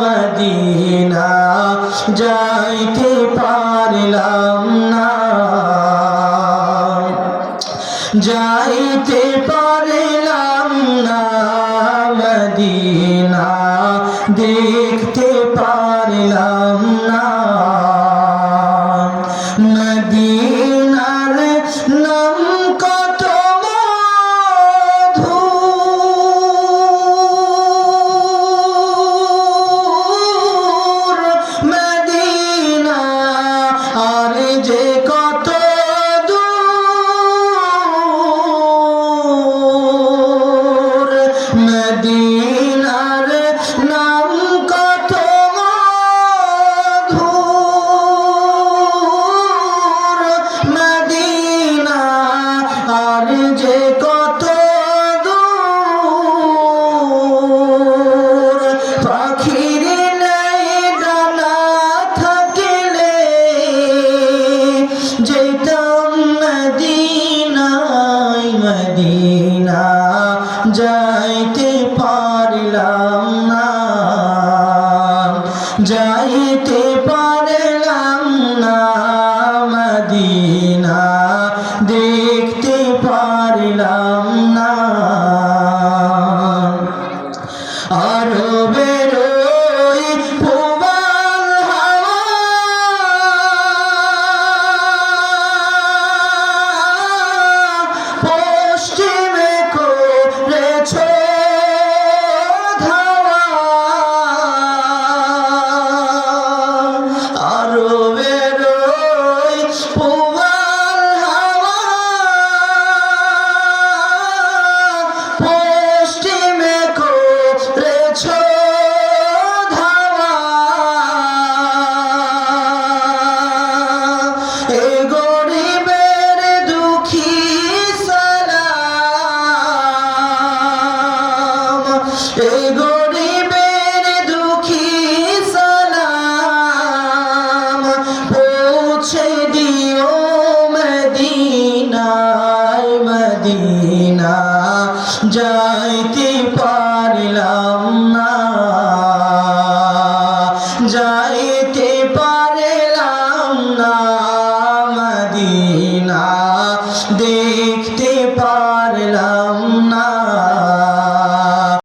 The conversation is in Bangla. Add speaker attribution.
Speaker 1: মদিনা যাইতে পারলাম না। যাইতে পারলাম না। মদিনা দেখতে পারলাম। পারলাম না। যাইতে পারলাম না মদিনা। এ গরিবের দুঃখী সালাম পৌঁছে দিও মদিনায় মদিনা যাইতে না। যাইতে পারলাম না।